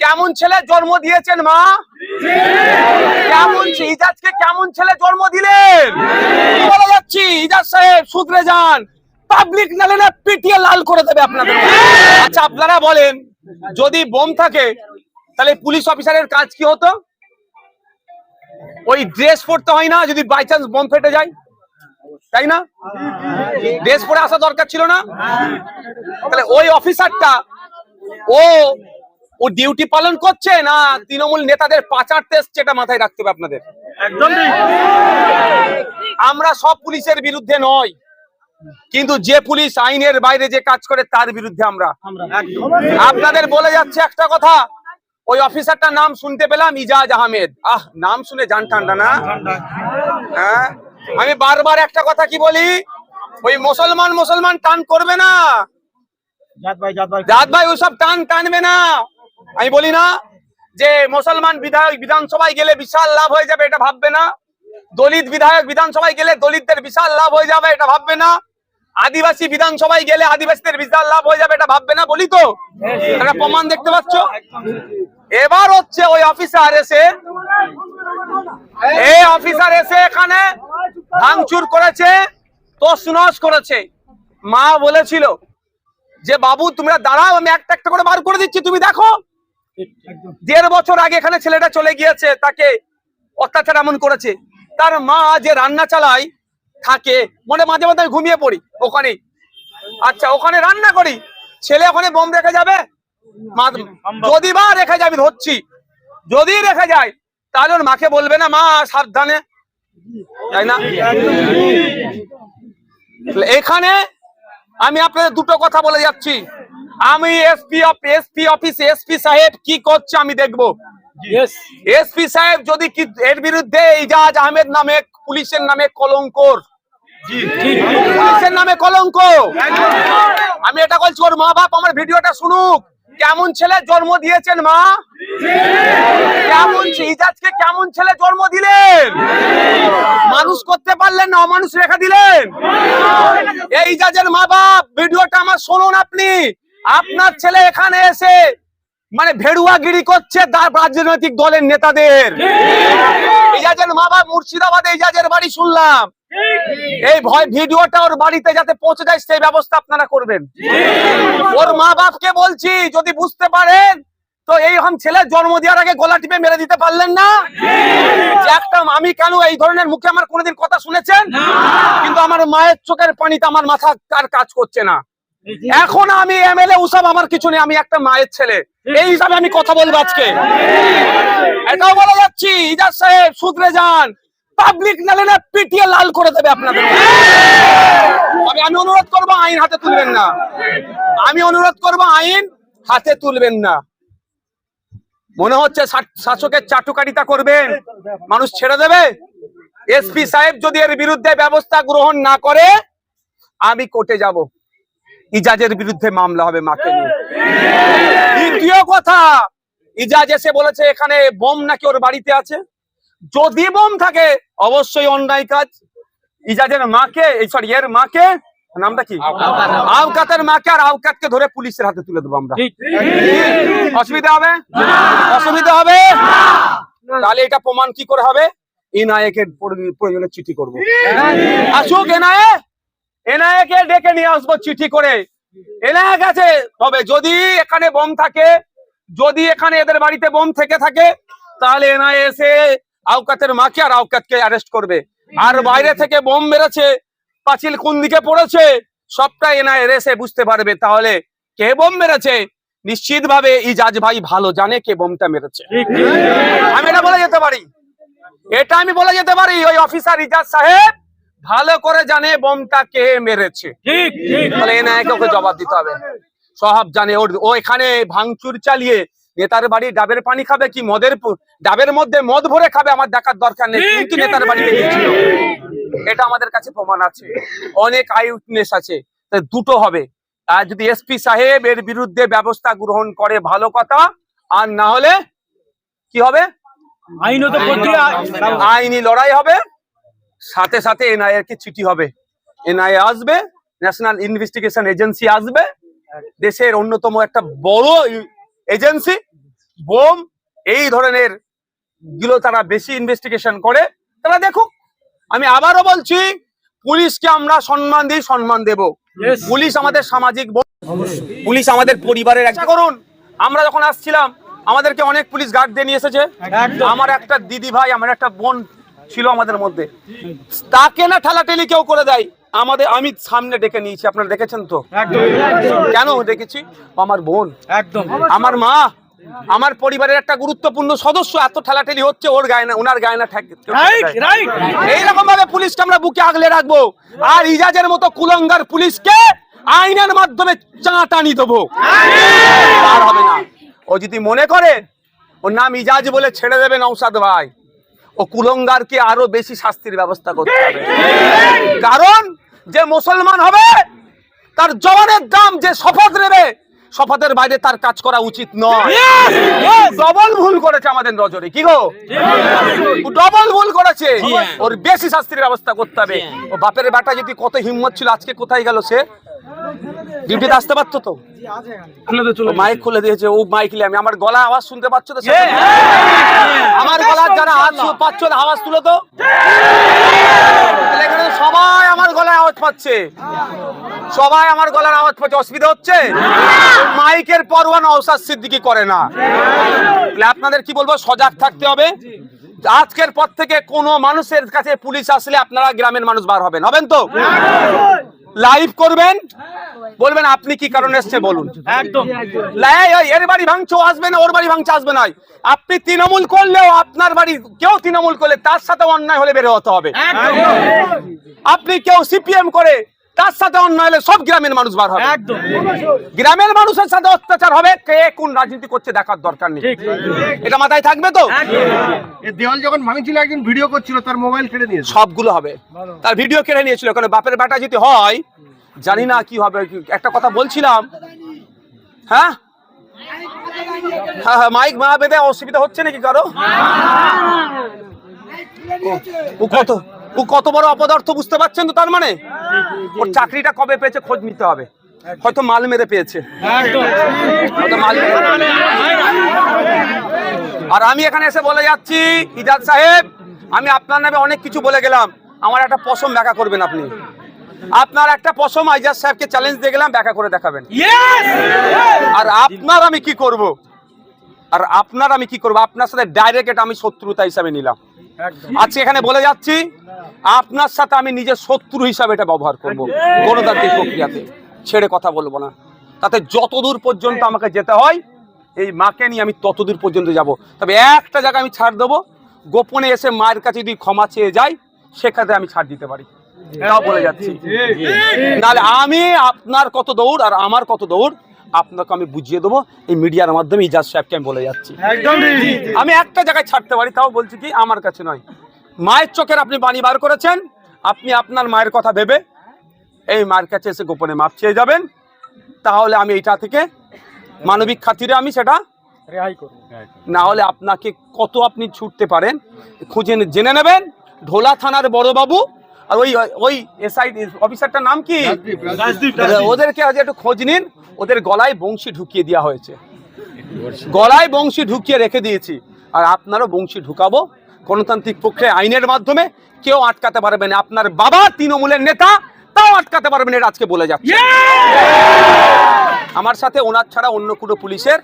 কেমন ছেলে জন্ম দিয়েছেন মা? কেমন ইজাজকে কেমন ছেলে জন্ম দিলেন? বলে যাচ্ছি? ইজাজ সাহেব শুধরে যান। পাবলিক নালে না পিটিয়ে লাল করে দেবে আপনাদের। আচ্ছা আপনারা বলেন, যদি বোম থাকে, তাহলে পুলিশ অফিসারের কাজ কি হতো? ওই ড্রেস পরতে হয় না, যদি বাই চান্স বোম ফেটে যায়? তাই না? ড্রেস পরে আসা দরকার ছিল না? তাহলে ওই অফিসারটা, ও ও ডিউটি পালন করছে না তৃণমূল নেতাদের পাচারতে এসছে এটা মাথায় রাখতে হবে আপনাদের? আমরা সব পুলিশের বিরুদ্ধে নয় কিন্তু যে পুলিশ আইনের বাইরে যে কাজ করে তার বিরুদ্ধে আমরা। আপনাদের বলে যাচ্ছে একটা কথা ওই অফিসারটার নাম শুনতে পেলাম ইজাজ আহমেদ। আহ নাম শুনে যান ঠান্ডা না? হ্যাঁ? আমি বারবার একটা কথা কি বলি ওই মুসলমান মুসলমান টান করবে না। জাত ভাই ওইসব টান টানবে না। আমি বলি না যে মুসলমান বিধায়ক বিধানসভায় গেলে বিশাল লাভ হয়ে যাবে, এটা ভাববে না। দলিত বিধায়ক বিধানসভায় গেলে দলিতদের বিশাল লাভ হয়ে যাবে, এটা ভাববে না। আদিবাসী বিধানসভায় গেলে আদিবাসীদের বিশাল লাভ হয়ে যাবে, এটা ভাববে না, বলি তো? একটা প্রমাণ দেখতে পাচ্ছ? এবার হচ্ছে ওই অফিসার এসে, এই অফিসার এসে এখানে ভাঙচুর করেছে, তছনছ করেছে। মা বলেছিল যে, বাবু, তোমরা দাঁড়াও, আমি একটা একটা করে বার করে দিচ্ছি, তুমি দেখো। দেড় বছর আগে এখানে ছেলেটা চলে গিয়েছে, তাকে অত্যাচার এমন করেছে। তার মা যে রান্না চালায়, থাকে। মনে মাঝে মাঝে আমি ঘুমিয়ে পড়ি ওখানেই আচ্ছা ওখানে রান্না করি। ছেলে ওখানে বোম রেখে যাবে? যদি বা রেখে যাবি ধরছি। যদি রেখে যায়, তাহলে ওর মাকে বলবে না, মা, সাবধানে। তাই না? এখানে আমি আপনাদের দুটো কথা বলে যাচ্ছি। আমি এসপি এসপি অফিস এসপি সাহেব কি করছে আমি দেখব। এসপি সাহেব যদি কি এর বিরুদ্ধে ইজাজ আহমেদ নামে পুলিশের নামে কলঙ্কর। পুলিশের নামে কলঙ্ক আমি এটা বলছি ওর মা বাপ আমার ভিডিওটা শুনুক। কেমন ছেলে জন্ম দিয়েছেন মা? কেমন ইজাজকে কেমন ছেলে জন্ম দিলেন? মানুষ করতে পারলেন না অমানুষ রেখে দিলেন? এই ইজাজের মা বাপ ভিডিওটা আমার শুনুন আপনি। আপনার ছেলে এখানে এসে মানে ভেড়ুয়াগিরি করছে রাজনৈতিক দলের নেতাদের। ইজাজের মা বাপ মুর্শিদাবাদে ইজাজের বাড়ি শুনলাম। এই ভয় ভিডিওটা ওর বাড়িতে যাতে পৌঁছে যায় সেই ব্যবস্থা আপনারা করবেন। ওর মা বাপকে বলছি যদি বুঝতে পারেন তো এই রকম ছেলে জন্ম দেওয়ার আগে গলা টিপে মেরে দিতে পারলেন না? একটা আমি কেন এই ধরনের মুখে আমার কোনোদিন কথা শুনেছেন? কিন্তু আমার মায়ের চোখের পানিতে আমার মাথা আর কাজ করছে না। এখন আমি এমএলএ উসব, আমার কিছু নেই, আমি একটা মায়ের ছেলে। এই হিসাবে আমি কথা বলব আজকে। এটাও বলে যাচ্ছি, ইজাজ সাহেব শুধরে যান। পাবলিক নালে না পিটিয়ে লাল করে দেবে আপনাদের। তবে আমি অনুরোধ করব, আইন হাতে তুলবেন না। আমি অনুরোধ করব, আইন হাতে তুলবেন না। মনে হচ্ছে শাসকের চাটুকারিতা করবেন, মানুষ ছেড়ে দেবে? এসপি সাহেব যদি এর বিরুদ্ধে ব্যবস্থা গ্রহণ না করে, আমি কোর্টে যাব। ইজাজের বিরুদ্ধে মামলা হবে মাকে নিয়ে। দ্বিতীয় কথা ইজাজ এসে বলেছে এখানে বোম নাকি ওর বাড়িতে আছে? যদি বোম থাকে অবশ্যই অন্যায় কাজ। ইজাজের মাকে এই সরি এর মাকে নামটা কি? আওকাতের মাকে আর আওকাতকে ধরে পুলিশের হাতে তুলে দেবো আমরা। অসুবিধা হবে? অসুবিধা হবে? তাহলে এটা প্রমাণ কি করে হবে? এনআইএ প্রয়োজনে চিঠি করব। আসুক এনআইএ এনআইএ কে ডেকে নিয়ে আসব চিঠি করে। এনআইএ কাছে তবে যদি এখানে বোম থাকে, যদি এখানে এদের বাড়িতে বোম থেকে থাকে, তাহলে এনআইএ এসে আওকাতের মাকে আর আওকাতকে অ্যারেস্ট করবে। আর বাইরে থেকে বোম মেরেছে পাঁচিল কোন দিকে পড়েছে সবটা এনআইএ এসে বুঝতে পারবে। তাহলে কে বোম মেরেছে? নিশ্চিত ভাবে ইজাজ ভাই ভালো জানে কে বোমটা মেরেছে। আমি এটা বলে যেতে পারি। এটা আমি বলে যেতে পারি, ওই অফিসার ইজাজ সাহেব। ভালো করে জানে বোমটা কে মেরেছে। ঠিক তাহলে এনআইকে ওকে জবাব দিতে হবে। সব জানে ওর ও এখানে ভাঙচুর চালিয়ে নেতার বাড়ি ডাবের পানি খাবে কি মদের ডাবের মধ্যে মদ ভরে খাবে আমার দেখার দরকার নেই। কিন্তু নেতার বাড়িতে গিয়েছিল। এটা আমাদের কাছে প্রমাণ আছে। অনেক আই উইটনেস আছে দুটো হবে। আর যদি এসপি সাহেব এর বিরুদ্ধে ব্যবস্থা গ্রহণ করে ভালো কথা আর না হলে কি হবে? আইনি লড়াই হবে। সাথে সাথে এনআইএর কে চিঠি হবে। এনআইএ আসবে ন্যাশনাল ইনভেস্টিগেশন এজেন্সি আসবে। দেশের অন্যতম একটা বড় এজেন্সি বোম এই ধরনেরগুলো তারা বেশি ইনভেস্টিগেশন করে। তারা দেখুক আমি আবারও বলছি পুলিশকে আমরা সম্মান দিই সম্মান দেব। পুলিশ আমাদের সামাজিক। পুলিশ আমাদের পরিবারের একটা করুন। আমরা যখন আসছিলাম আমাদেরকে অনেক পুলিশ গার্ড দিয়ে নিয়ে এসেছে। আমার একটা দিদি ভাই আমার একটা বোন ছিল আমাদের মধ্যে। তাকে না ঠেলাঠেলি কেউ করে দেয়। আমাদের আমি সামনে ডেকে নিয়েছি। আপনারা দেখেছেন তো? কেন দেখেছি আমার বোন। একদম। আমার মা। আমার পরিবারের একটা গুরুত্বপূর্ণ সদস্য। এত ঠেলাঠেলি হচ্ছে ওর গায়ে না ওনার গায়ে না এইরকম ভাবে পুলিশকে আমরা বুকে আগলে রাখব। আর ইজাজের মতো কুলঙ্গার পুলিশকে আইনের মাধ্যমে চাঁটানি দেবো। আর হবে না। ও যদি মনে করে ওর নাম ইজাজ বলে ছেড়ে দেবে নৌসাদ ভাই। ও কুলঙ্গারকে আরও বেশি শাস্তির ব্যবস্থা করতে হবে। কারণ যে মুসলমান হবে, তার জবানের দাম যে শপথ নেবে, শপথের বাইরে তার কাজ করা উচিত নয়। ডবল ভুল করেছে আমাদের নজরে, কি গো? ডবল ভুল করেছে। ওর বেশি শাস্তির ব্যবস্থা করতে হবে। ও বাপের বেটা যদি কত হিম্মত ছিল, আজকে কোথায় গেল সে? ডিউটিতে আসতে পারতো তো? মাইক খুলে দিয়েছে ও মাইক আমি। আমার গলা আওয়াজ শুনতে পাচ্ছ তো সে? আমার গলার যারা শু- পাচ্ছ আওয়াজ তুলো তো এখানে সবাই আমার গলায় আওয়াজ পাচ্ছে। সবাই আমার গলার আওয়াজ পাচ্ছে। অসুবিধা হচ্ছে? মাইকের পরোয়া নওসাদ সিদ্দিকি করে না। তাহলে আপনাদের কি বলব? সজাগ থাকতে হবে। আজকের পর থেকে কোনো মানুষের কাছে পুলিশ আসলে আপনারা গ্রামের মানুষ বার হবেন। হবেন তো? লাইভ করবেন? বলবেন আপনি কি কারণে এসছে বলুন। একদম। লাই, এর বাড়ি ভাঙছো আসবে না ওর বাড়ি ভাঙছে আসবে না। আপনি তৃণমূল করলেও আপনার বাড়ি কেউ তৃণমূল করলে তার সাথে অন্যায় হলে বের হতে হবে। আপনি কেউ সিপিএম করে তার সাথে অন্যায় হলে সব গ্রামের মানুষ বার হবে? একদম। গ্রামের মানুষের সাথে অত্যাচার হবে কে কোন রাজনীতি করছে দেখার দরকার নেই। এটা মাথায় থাকবে তো? দেওয়াল যখন ভাঙছিল একজন ভিডিও করছিল তার মোবাইল কেটে নিয়েছে। সবগুলো হবে। তার ভিডিও কেড়ে নিয়েছিল কারণ বাপের বেটা যদি হয় জানি না কি হবে একটা কথা বলছিলাম। হ্যাঁ? হ্যাঁ হ্যাঁ মাইক মা বেঁধে অসুবিধা হচ্ছে নাকি কারও? ও- ও কত? ও কত বড় অপদার্থ বুঝতে পারছেন তো তার মানে? ওর চাকরিটা কবে পেয়েছে খোঁজ নিতে হবে। হয়তো মাল মেরে পেয়েছে। আর আমি এখানে এসে বলে যাচ্ছি ইজাদ সাহেব আমি আপনার নামে অনেক কিছু বলে গেলাম। আমার একটা পশম দেখা করবেন আপনি। আপনার একটা পশম ইজাদ সাহেবকে চ্যালেঞ্জ দিয়ে গেলাম দেখা করে দেখাবেন। আর আপনার আমি কি করব? আর আপনার আমি কি করব? আপনার সাথে ডাইরেক্ট এটা আমি শত্রুতা হিসাবে নিলাম। আজকে এখানে বলে যাচ্ছি আপনার সাথে আমি নিজের শত্রু হিসাবে এটা ব্যবহার করব গণতান্ত্রিক প্রক্রিয়াতে। ছেড়ে কথা বলব না। তাতে যতদূর পর্যন্ত আমাকে যেতে হয় এই মাকে নিয়ে আমি ততদূর পর্যন্ত যাব। তবে একটা জায়গা আমি ছাড় দেবো গোপনে এসে মায়ের কাছে যদি ক্ষমা চেয়ে যাই সেখানে আমি ছাড় দিতে পারি। এটাও বলে যাচ্ছি। নাহলে আমি আপনার কত দৌড় আর আমার কত দৌড় আপনাকে আমি বুঝিয়ে দেবো এই মিডিয়ার মাধ্যমে ইজাজ সাহেবকে আমি বলে যাচ্ছি। আমি একটা জায়গায় ছাড়তে পারি তাও বলছি কি আমার কাছে নয়। মায়ের চোখের আপনি বাণী বার করেছেন আপনি আপনার মায়ের কথা ভেবে এই মায়ের কাছে এসে গোপনে মাপ চেয়ে যাবেন তাহলে আমি এইটা থেকে মানবিক খাতিরে আমি সেটা না হলে আপনাকে কত আপনি ছুটতে পারেন খুঁজে জেনে নেবেন ঢোলা থানার বড়বাবু আর ওই ওই এসআই অফিসারটার নাম কি? ওদেরকে আজ একটু খোঁজ নিন ওদের গলায় বংশী ঢুকিয়ে দেওয়া হয়েছে। গলায় বংশী ঢুকিয়ে রেখে দিয়েছি আর আপনারও বংশী ঢুকাবো গণতান্ত্রিক প্রক্রিয়া আইনের মাধ্যমে। কেউ আটকাতে পারবে না আপনার বাবা তৃণমূলের নেতা তাও আটকাতে পারবেন এটা আজকে বলে যাচ্ছে। আমার সাথে ওনার ছাড়া অন্য কোনো পুলিশের